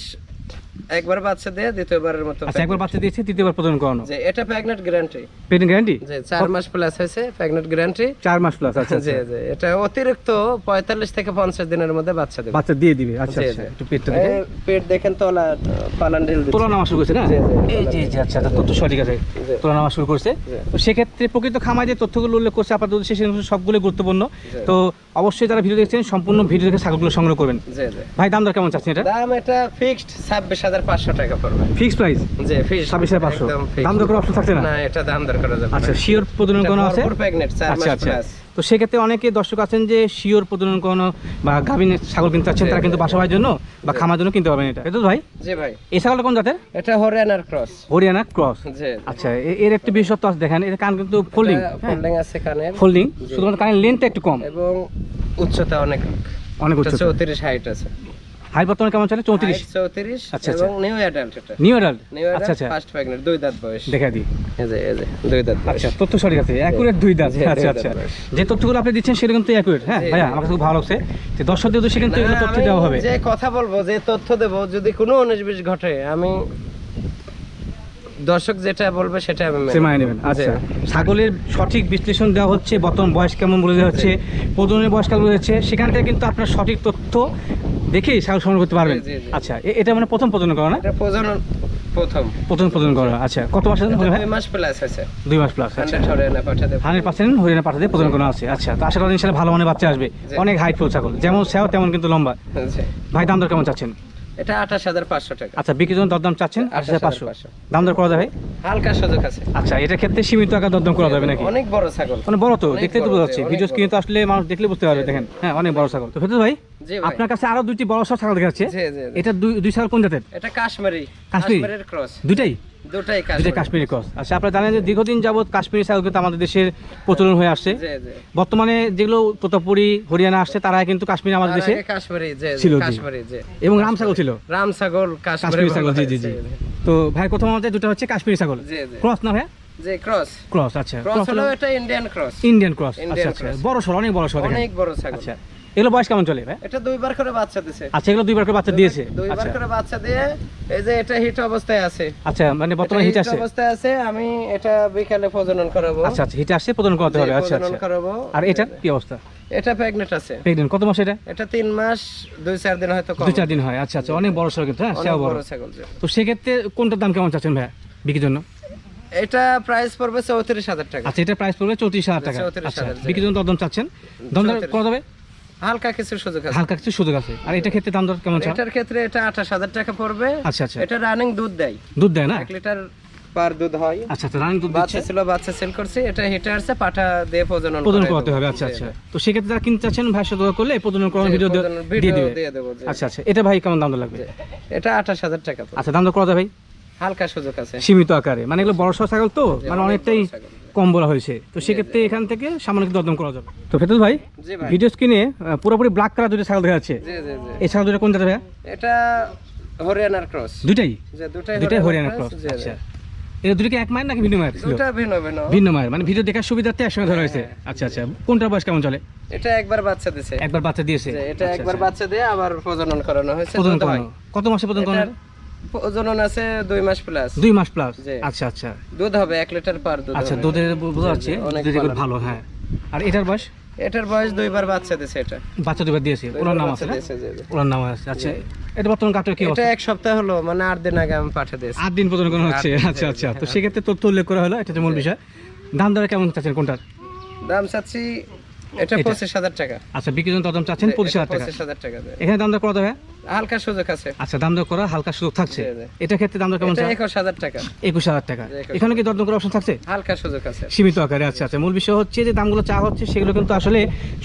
একবার বাচ্চা দিয়ে দ্বিতীয়বারের মতো আচ্ছা একবার বাচ্চা দিয়েছে তৃতীয়বার প্রদান করানো। যে এটা গ্যারান্টি গ্যারান্টি যে চার মাস প্লাস হয়েছে গ্যারান্টি চার মাস প্লাস আচ্ছা জি আচ্ছা। জি এটা অতিরিক্ত পঁয়তাল্লিশ থেকে পঞ্চাশ দিনের মধ্যে বাচ্চা দেবে। বাচ্চা দিয়ে দিবে আচ্ছা আচ্ছা একটু পেটটা দেখে এই পেট দেখেন তোলা পালান ঢিল দিচ্ছে। তোলা নামা শুরু করছে না? জি, জি, এই যে যে আচ্ছা আচ্ছা, তথ্য সঠিক আছে। তোলা নামা শুরু করছে। জি। তো সেক্ষেত্রে প্রকৃত খামায় যে তথ্যগুলো উল্লেখ করছে আপাতত শেষে সবগুলো গুরুত্বপূর্ণ। তো অবশ্যই যারা ভিডিও দেখছেন সম্পূর্ণ ভিডিও দেখে ছাগলগুলো সংগ্রহ করবেন। জি জি। ভাই দাম দর কেমন চাচ্ছেন এটা? দাম এটা ফিক্সড ছাব্বিশ হাজার পাঁচশো টাকা পড়বে। ফিক্সড প্রাইস জি ফিক্সড ছাব্বিশ হাজার পাঁচশো। দাম দর অপশন থাকছে না? না এটা দাম দর করা যাবে আচ্ছা শিওর আছে? আচ্ছা আচ্ছা। তো সেক্ষেত্রে অনেকে দর্শক আছেন যে শিওর প্রজনন কোনো বা গাভিন ছাগল কিনতে চাচ্ছেন তারা কিন্তু বাসা জন্য বা খামার জন্য কিনতে পারবেন এটা। ভাই? জি ভাই। এই ছাগলটা কোন জাতের? এটা হরিয়ানার ক্রস হরিয়ানা ক্রস আচ্ছা এর একটি বিশেষত্ব আছে দেখেন এর কান কিন্তু ফোল্ডিং ফোল্ডিং আছে কানের। ফোল্ডিং শুধুমাত্র কানের লেন্থটা একটু কম। এবং উচ্চতা অনেক। অনেক উচ্চ চৌত্রিশ হাইট আছে। হাই বর্তমানে কেমন চলে? চৌত্রিশ। চৌত্রিশ আচ্ছা, এবং নিউ অ্যাডাল্ট এটা। New adult? নিউ আচ্ছা অ্যাডাল্ট আচ্ছা ফার্স্ট প্রেগন্যান্ট দুই দাঁত বয়স। দেখা দি। এই যে এই যে দুই দাঁত আচ্ছা তথ্য সঠিক আছে। অ্যাকুরেট দুই দাঁত। আচ্ছা আচ্ছা। যে তথ্যগুলো আপনি দিচ্ছেন সেটা কিন্তু অ্যাকুরেট হ্যাঁ ভাইয়া আমার খুব ভালো লাগছে। যে দর্শকদের উদ্দেশ্যে কিন্তু এগুলো তথ্য দেওয়া হবে। যে কথা বলব যে তথ্য দেব যদি কোনো উনিশ ঘটে আমি দর্শক যেটা বলবে সেটা মেনে। মানিয়ে নেবেন। আচ্ছা ছাগলের সঠিক বিশ্লেষণ দেওয়া হচ্ছে বর্তমান বয়স কেমন বলে দেওয়া হচ্ছে প্রজনের বয়স কেমন বলে যাচ্ছে সেখান থেকে কিন্তু আপনার সঠিক তথ্য দেখেই ছাগল সংগ্রহ করতে পারবেন। আচ্ছা এটা মানে প্রথম প্রজনন করা না? এটা প্রজনন প্রথম। প্রথম প্রজনন করা আচ্ছা কত দুই মাস প্লাস আছে। দুই মাস প্লাস আচ্ছা। হান্ড্রেড হরিয়ানা পাঠাতে হান্ড্রেড পার্সেন্ট হরিয়ানা পাঠাতে প্রজনন করা আছে আচ্ছা তো আশা করি ইনশাল্লাহ ভালো বাচ্চা আসবে। অনেক হাইট ফুল ছাগল যেমন সেও তেমন কিন্তু লম্বা। ভাই দাম দর কেমন চাচ্ছেন? এটা আঠাশ হাজার পাঁচশো টাকা। আচ্ছা বিক্রির জন্য দরদাম চাচ্ছেন? আঠাশ হাজার পাঁচশো। দাম দর করা যাবে? হালকা সুযোগ আছে। আচ্ছা এটা ক্ষেত্রে সীমিত আকার দরদাম করা যাবে নাকি? অনেক বড় ছাগল। মানে বড় তো দেখতে তো বোঝা যাচ্ছে। ভিডিও। স্ক্রিনে তো আসলে মানুষ দেখলে বুঝতে পারবে দেখেন। হ্যাঁ অনেক বড় ছাগল। তো ফেরত ভাই আপনার কাছে আরও দুইটি বড় ছাগল দেখা যাচ্ছে। এটা দুই দুই ছাগল কোন জাতের? এটা কাশ্মীরি? কাশ্মীরের ক্রস। দুটাই দুটাই দুটাই কাশ্মীরি কাশ্মীরি ক্রস আচ্ছা আপনারা জানেন যে দীর্ঘদিন যাবত কাশ্মীরি ছাগল কিন্তু আমাদের দেশের প্রচলন হয়ে আসছে। বর্তমানে যেগুলো হরিয়ানা আসছে তারা কিন্তু কাশ্মীর আমাদের দেশে কাশ্মীরি ছিল, এবং রাম ছাগল ছিল। রাম ছাগল কাশ্মীরি কাশ্মীরি ছাগল জি জি জি। তো ভাই প্রথম আমাদের দুটো হচ্ছে কাশ্মীরি ছাগল। ক্রস না ভাই জি ক্রস। ক্রস আচ্ছা। ক্রস হলো এটা ইন্ডিয়ান ক্রস ইন্ডিয়ান ক্রস আচ্ছা আচ্ছা। বড় সর অনেক বড় সর অনেক বড় ছাগল। আচ্ছা। এগুলো বয়স কেমন চলে ভাই? এটা দুইবার করে বাচ্চা দিছে। আচ্ছা এগুলো দুইবার করে বাচ্চা দিয়েছে। দুইবার আচ্ছা। করে বাচ্চা দিয়ে এই যে এটা হিট অবস্থায় আছে। আচ্ছা মানে বর্তমানে হিট আছে। অবস্থায় আছে আমি এটা বিকালে প্রজনন করাবো। আচ্ছা আচ্ছা হিট আসছে প্রদান করতে হবে। আচ্ছা প্রজনন আচ্ছা। করাবো। আর এটার কি অবস্থা? এটা প্রেগনেন্ট আছে। প্রেগনেন্ট কত মাস এটা? এটা তিন মাস দুই চার দিন হয়তো কম। দুই চার দিন হয়। আচ্ছা আচ্ছা অনেক বড় সর কিন্তু হ্যাঁ বড়। ছাগল তো সেক্ষেত্রে কোনটার দাম কেমন চাচ্ছেন ভাইয়া বিক্রির জন্য? এটা প্রাইস পড়বে চৌত্রিশ হাজার টাকা। আচ্ছা এটা প্রাইস পড়বে চৌত্রিশ হাজার টাকা। 34,000 আচ্ছা বিক্রির জন্য দরদাম চাচ্ছেন? দাম দর 34,000 হালকা কিছু সুযোগ আছে। হালকা কিছু সুযোগ আছে। আর এটা ক্ষেত্রে দাম দর কেমন চান এটার ক্ষেত্রে এটা আঠাশ হাজার টাকা পড়বে। আচ্ছা আচ্ছা। এটা রানিং দুধ দেয়। দুধ দেয় না? এক লিটার পার দুধ হয়। আচ্ছা আচ্ছা রানিং দুধ বাচ্চা ছিল বাচ্চা সেল করছে। এটা হেঁটে আসছে পাঠা দিয়ে প্রজনন করাই করাতে হবে। আচ্ছা আচ্ছা। তো সেক্ষেত্রে যারা কিনতে চাচ্ছেন ভাই সাথে করলে প্রদান করার ভিডিও দিয়ে প্রজনন দিবে। আচ্ছা আচ্ছা। এটা ভাই কেমন দাম লাগবে? এটা আঠাশ হাজার টাকা আচ্ছা দাম দর করা যাবে ভাই? হালকা সুযোগ আছে। সীমিত আকারে। মানে এগুলো বড় সড় ছাগল তো মানে অনেকটাই কম বলা হয়েছে। তো সেক্ষেত্রে এখান থেকে সামান্য দরদাম করা যাবে। তো ফেতুল ভাই ভিডিও স্ক্রিনে পুরোপুরি ব্ল্যাক কালার দুটো ছাগল দেখা যাচ্ছে। এই ছাগল দুটো কোন জাতের এটা হরিয়ানার ক্রস। দুটাই দুটাই দুটাই হরিয়ানা ক্রস। আচ্ছা। এটা দুটো কি এক মায়ের নাকি ভিন্ন মায়ের? দুটা ভিন্ন ভিন্ন। ভিন্ন মায়ের। মানে ভিডিও দেখার সুবিধার্থে একসঙ্গে ধরা হয়েছে। আচ্ছা আচ্ছা। কোনটার বয়স কেমন চলে? এটা একবার বাচ্চা দিছে। একবার বাচ্চা দিয়েছে। এটা আচ্ছা, একবার আচ্ছা। বাচ্চা দিয়ে আবার প্রজনন করানো হয়েছে। হয়। করানো। কত মাসে প্রদান করানো? প্রজনন আছে দুই মাস প্লাস দুই মাস প্লাস আচ্ছা আচ্ছা। দুধ হবে এক লিটার পার দুধ আচ্ছা দুধের বোঝা যাচ্ছে দুধের ভালো। হ্যাঁ। আর এটার বয়স? এটার বয়স দুইবার বাচ্চা দিছে এটা। বাচ্চা দুবার দিয়েছে? ওনার নাম আছে দিয়েছে। ওনার নাম আছে আচ্ছা। এটা বর্তমান কাটের কি এটা এক সপ্তাহ হলো মানে আট দিন আগে আমি পাঠিয়ে দিয়েছি। আট দিন পর্যন্ত কোনো হচ্ছে? আচ্ছা আচ্ছা। তো সেক্ষেত্রে তথ্য উল্লেখ করা হলো এটা হচ্ছে মূল বিষয়। দাম দরে কেমন চাচ্ছেন কোনটার? দাম চাচ্ছি এটা এটা। পঁচিশ হাজার টাকা। আচ্ছা বিক্রির জন্য দাম চাচ্ছেন পঁচিশ হাজার টাকা। পঁচিশ হাজার টাকা এখানে দাম দর করা যাবে হালকা সুযোগ আছে। আচ্ছা দাম দর করা হালকা সুযোগ থাকছে। জি, জি। এটা ক্ষেত্রে দাম দর কেমন একুশ হাজার টাকা। একুশ হাজার টাকা। এখানে কি দরদাম করার অপশন থাকছে? হালকা সুযোগ আছে। সীমিত আকারে আচ্ছা আচ্ছা। মূল বিষয় হচ্ছে যে দামগুলো চা হচ্ছে সেগুলো কিন্তু আসলে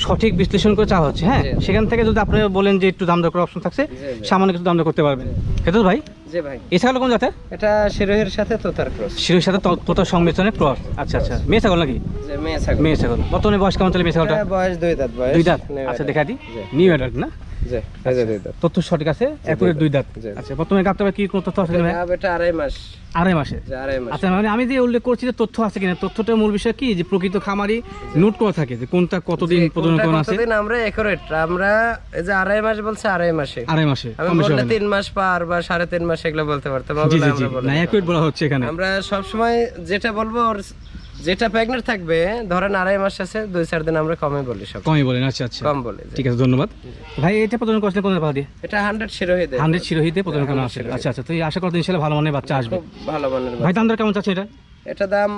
সঠিক বিশ্লেষণ করে চা হচ্ছে হ্যাঁ। সেখান থেকে যদি আপনি বলেন যে একটু দাম দর করার অপশন থাকছে। সামান্য কিছু দাম দর করতে পারবেন। হেতু ভাই? জি ভাই। এই ছাগল কোন জাতের? এটা শিরোহের সাথে তোতার ক্রস। শিরোহের সাথে তোতার সংমিশ্রণের সংমিশ্রণে ক্রস। আচ্ছা আচ্ছা। মেয়ে ছাগল নাকি? মেয়ে ছাগল। মেয়ে ছাগল। বর্তমানে বয়স কেমন চলে মেয়ে ছাগলটা? বয়স দুই দাঁত বয়স। দুই দাঁত। আচ্ছা দেখা দিই নিউ অ্যাডাল্ট না? তথ্য সঠিক আছে? এরপরে দুই দাঁত। আচ্ছা বর্তমানে গাবটা কি কোন তথ্য আছে কিনা এটা আড়াই মাস। আড়াই মাসে? যে আড়াই মাস। আচ্ছা মানে আমি যে উল্লেখ করছি যে তথ্য আছে কিনা তথ্যটার মূল বিষয় কি? যে প্রকৃত খামারি নোট করা থাকে যে কোনটা কতদিন প্রজনন আছে? কতদিন আমরা একুরেট আমরা এই যে আড়াই মাস বলছে আড়াই মাসে। আড়াই মাসে আমি বললে তিন মাস পার বা সাড়ে তিন মাস এগুলো বলতে পারতাম। আমরা বলা হচ্ছে এখানে। আমরা সব সময় যেটা বলব ওর যেটা প্রেগনেন্ট থাকবে ধরেন আড়াই মাস আছে দুই চার দিন আমরা কমে বলি সব। কমই বলেন আচ্ছা আচ্ছা। কম বলে ঠিক আছে ধন্যবাদ। ভাই এটা প্রজনন করছিলেন কোন পাহা দিয়ে? এটা হান্ড্রেড শিরোহী দেয় হান্ড্রেড শিরোহিতে প্রজনন করা 100 আছে আচ্ছা আচ্ছা তো এই আশা করতে ইনশাল্লাহ ভালো মানের বাচ্চা আসবে। খুব ভালো মানের ভাই দাম দর কেমন চাচ্ছে এটা? এটা দাম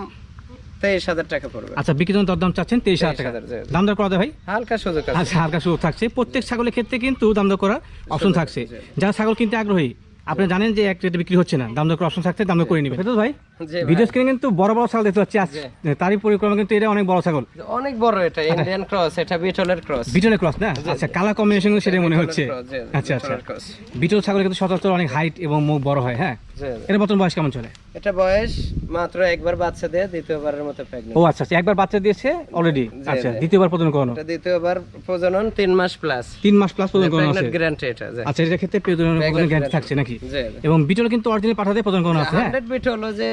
তেইশ হাজার টাকা পড়বে। আচ্ছা বিক্রির জন্য দরদাম চাচ্ছেন তেইশ হাজার টাকা। দাম দর করা যায় ভাই? হালকা সুযোগ আছে। আচ্ছা হালকা সুযোগ থাকছে। প্রত্যেক ছাগলের ক্ষেত্রে কিন্তু দাম দর করার অপশন থাকছে। যারা ছাগল কিনতে আগ্রহী আপনি জানেন যে এক রেটে বিক্রি হচ্ছে না। দাম দর অপশন থাকতে দাম দর করে নেবেন। তো ভাই ভিডিও স্ক্রিনে কিন্তু বড় বড় ছাগল দেখতে পাচ্ছি। আজ তারই পরিক্রমা কিন্তু এটা অনেক বড় ছাগল। অনেক বড় এটা ইন্ডিয়ান ক্রস এটা বিটলের ক্রস বিটলের ক্রস না? আচ্ছা কালার কম্বিনেশন সেটাই মনে হচ্ছে। আচ্ছা আচ্ছা। বিটল ছাগল কিন্তু সচরাচর অনেক হাইট এবং মুখ বড় হয় হ্যাঁ? এর বর্তমান বয়স কেমন চলে? এটা বয়স মাত্র একবার বাচ্চা দিয়ে দ্বিতীয়বারের মতো প্রেগনেন্ট ও আচ্ছা আচ্ছা একবার বাচ্চা দিয়েছে অলরেডি আচ্ছা দ্বিতীয়বার প্রদান করানো। এটা দ্বিতীয়বার প্রজনন তিন মাস প্লাস তিন মাস প্লাস প্রদান করানো আছে। গ্যারান্টি এটা আচ্ছা এটার ক্ষেত্রে প্রজননের Pregnant গ্যারান্টি থাকছে নাকি? এবং বিটল কিন্তু অরিজিনাল পাঠাতে প্রদান করানো আছে হ্যাঁ? 100 বিট যে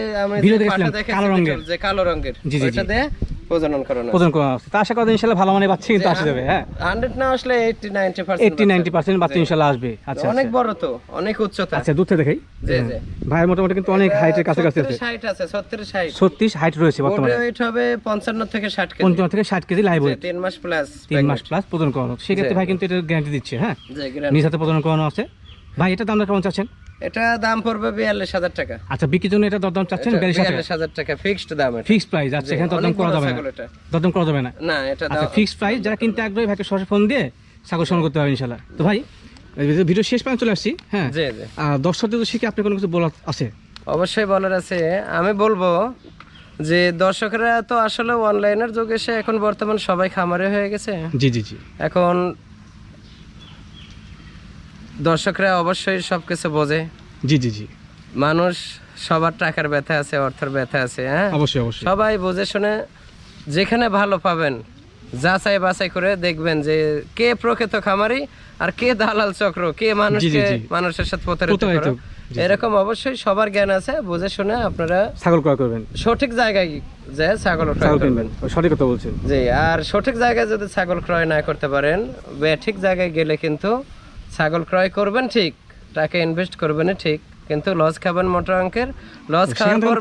পাঠা কালো রঙের। যে কালো রঙের। দিয়ে প্রজনন করানো প্রদান করানো আছে আশা করা যায় ভালো মানে বাচ্চা কিন্তু আসে যাবে হ্যাঁ। 100 না আসলে 80 90% এইটটি নাইনটি পার্সেন্ট বাচ্চা ইনশাল্লাহ আসবে। আচ্ছা অনেক আচ্ছা। বড় তো অনেক উচ্চতা। আচ্ছা দূর থেকে দেখাই। জি জি। ভাইয়ের মোটামুটি কিন্তু অনেক হাইটের কাছাকাছি আছে। 60 আছে 70 60 ছত্রিশ হাইট রয়েছে বর্তমানে। ওয়েট হবে 55 থেকে 60 কেজি। পঞ্চান্ন থেকে ষাট কেজি লাইভ ওয়েট তিন মাস প্লাস মাস প্লাস করানো। সেক্ষেত্রে ভাই কিন্তু এটা গ্যারান্টি দিচ্ছে হ্যাঁ? নিজ হাতে করানো আছে। ভাই এটা দাম কেমন চাচ্ছেন? এটা দাম পড়বে 42000 টাকা। আচ্ছা বিক্রির জন্য এটা দরদাম চাচ্ছেন? বিয়াল্লিশ হাজার। টাকা ফিক্সড দাম ফিক্সড প্রাইস আচ্ছা এখানে দরদাম করা যাবে না। এটা। দরদাম করা যাবে না? না এটা আচ্ছা ফিক্সড প্রাইস যারা কিনতে আগ্রহী ভাইকে সরাসরি ফোন দিয়ে ছাগল সংগ্রহ করতে হবে ইনশাল্লাহ তো ভাই ভিডিও শেষ পর্যন্ত চলে আসছি হ্যাঁ? জি জি। আর দর্শকদের তো শিখে আপনি কোনো কিছু বলার আছে? অবশ্যই বলার আছে। আমি বলব যে দর্শকরা তো আসলে অনলাইনের যুগ এসে এখন বর্তমান সবাই খামারে হয়ে গেছে। জি জি জি। এখন দর্শকরা অবশ্যই সবকিছু বোঝে। জি জি জি। মানুষ সবার টাকার ব্যথা আছে অর্থের ব্যথা আছে হ্যাঁ? অবশ্যই অবশ্যই। সবাই বুঝে শুনে যেখানে ভালো পাবেন যাচাই বাছাই করে দেখবেন যে কে প্রকৃত খামারি আর কে দালাল চক্র কে মানুষকে মানুষের সাথে প্রতারিত, করে। এরকম অবশ্যই সবার জ্ঞান আছে বুঝে শুনে আপনারা ছাগল ক্রয় করবেন। সঠিক জায়গায় যে ছাগল ক্রয় করবেন। সঠিক কথা বলছেন। জি আর সঠিক জায়গায় যদি ছাগল ক্রয় না করতে পারেন ঠিক জায়গায় গেলে কিন্তু ছাগল ক্রয় করবেন ঠিক টাকা ইনভেস্ট করবেন ঠিক কিন্তু লস খাবেন মোটা অঙ্কের। লস খাওয়ার পর।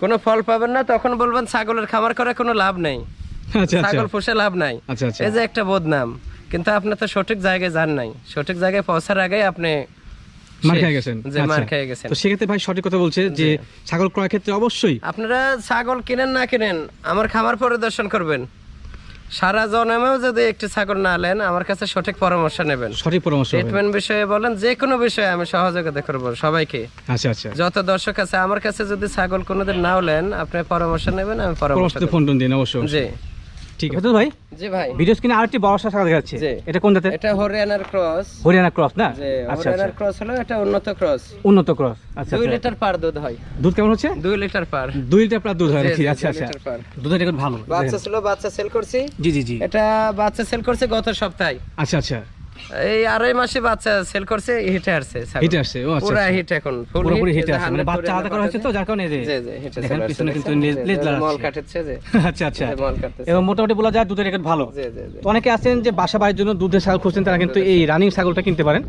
কোনো ফল পাবেন না তখন বলবেন ছাগলের খামার করে কোনো লাভ নেই। আচ্ছা আচ্ছা। ছাগল পুষে লাভ নাই। আচ্ছা এই যে একটা বদনাম কিন্তু আপনি তো সঠিক জায়গায় যান নাই। সঠিক জায়গায় পৌঁছার আগে আপনি মার খেয়ে গেছেন। মার। খেয়ে গেছেন। তো সেক্ষেত্রে ভাই সঠিক কথা বলছে যে ছাগল ক্রয় ক্ষেত্রে অবশ্যই আপনারা ছাগল কিনেন না কিনেন আমার খামার পরিদর্শন করবেন। সারা জনমেও যদি একটি ছাগল না নেন আমার কাছে সঠিক পরামর্শ নেবেন। সঠিক পরামর্শ ট্রিটমেন্ট বিষয়ে বলেন যে কোনো বিষয়ে আমি সহযোগিতা করব সবাইকে। আচ্ছা আচ্ছা। যত দর্শক আছে আমার কাছে যদি ছাগল কোনোদিন নাও নেন আপনি পরামর্শ নেবেন আমি পরামর্শ ফোন দিন অবশ্যই জি। ঠিক আছে। ভাই। জি ভাই। ভিডিও স্ক্রিনে আরেকটি বড় ছাগল দেখা যাচ্ছে। এটা কোন জাতের এটা হরিয়ানার ক্রস। হরিয়ানা ক্রস না? আচ্ছা আচ্ছা। হরিয়ানার ক্রস হলো এটা উন্নত ক্রস। উন্নত ক্রস। আচ্ছা দুই আচ্ছা। লিটার পার দুধ হয়। দুধ কেমন হচ্ছে? দুই লিটার পার। দুই লিটার পার দুধ হয় নাকি? আচ্ছা আচ্ছা। Litre per. দুধের রেকর্ড ভালো। বাচ্চা ছিল বাচ্চা সেল করছি। জি জি জি। এটা বাচ্চা সেল করছে গত সপ্তাহে। আচ্ছা আচ্ছা। এই আড়াই মাসে বাচ্চা সেল করছে হিটে আসছে। হিটে আসছে ও আচ্ছা পুরা আচ্ছা। হিট এখন পুরোপুরি হিট মানে বাচ্চা আলাদা করা হয়েছে তো যার কারণে যে দেখেন পিছনে কিন্তু লেজ- লাগা মল। কাটেছে যে আচ্ছা আচ্ছা। এবং মোটামুটি বলা যায় দুধের রেকর্ড ভালো। তো অনেকে আছেন যে বাসা বাড়ির জন্য দুধের ছাগল খুঁজছেন তারা কিন্তু এই রানিং ছাগলটা কিনতে পারেন।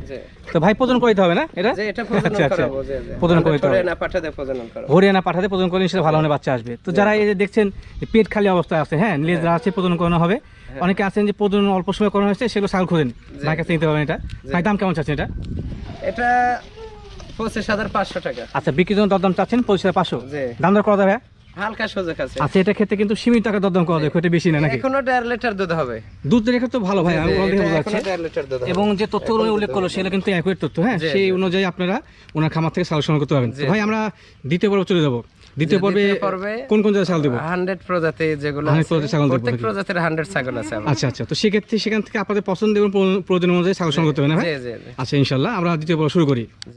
তো ভাই প্রজন করে দিতে হবে না এটা? এটা আচ্ছা, আচ্ছা। করাবো জি জি। প্রজনন করে হবে। না পাঠাতে করাবো। হরিয়ানা পাঠাতে প্রজন করে সেটা ভালো মানে বাচ্চা আসবে। তো যারা এই যে দেখছেন পেট খালি অবস্থায় আছে হ্যাঁ লেজ আছে প্রজন করানো হবে। অনেকে আছেন যে প্রজন অল্প সময় করানো হয়েছে সেগুলো ছাগল খোঁজেন। ভাই কাছে নিতে পারবেন এটা। ভাই দাম কেমন চাচ্ছেন এটা? এটা পঁচিশ হাজার পাঁচশো টাকা। আচ্ছা বিক্রির জন্য দরদাম চাচ্ছেন পঁচিশ হাজার পাঁচশো? দাম দর করা যাবে? হালকা আচ্ছা এটা ক্ষেত্রে কিন্তু সীমিত টাকা দরদাম করা যাবে এটা বেশি না নাকি? এখনও দেড় লিটার দুধ হবে। দুধ রেখে তো ভালো ভাই আমি যাচ্ছে লিটার দুধ এবং যে আমি উল্লেখ করল কিন্তু তথ্য হ্যাঁ? সেই অনুযায়ী আপনারা ওনার খামার থেকে সাল সংগ্রহ করতে পারবেন। ভাই আমরা দ্বিতীয় পর্বে চলে যাব। দ্বিতীয় পর্বে কোন কোন জায়গায় ছাগল দেবো? হান্ড্রেড প্রজাতি যেগুলো প্রত্যেক প্রজাতির হান্ড্রেড ছাগল আছে আচ্ছা আচ্ছা। তো সেক্ষেত্রে সেখান থেকে আপনাদের পছন্দ এবং প্রয়োজন অনুযায়ী ছাগল সংগ্রহ করতে হবে না আচ্ছা ইনশাল্লাহ। আমরা দ্বিতীয় পর্ব শুরু করি।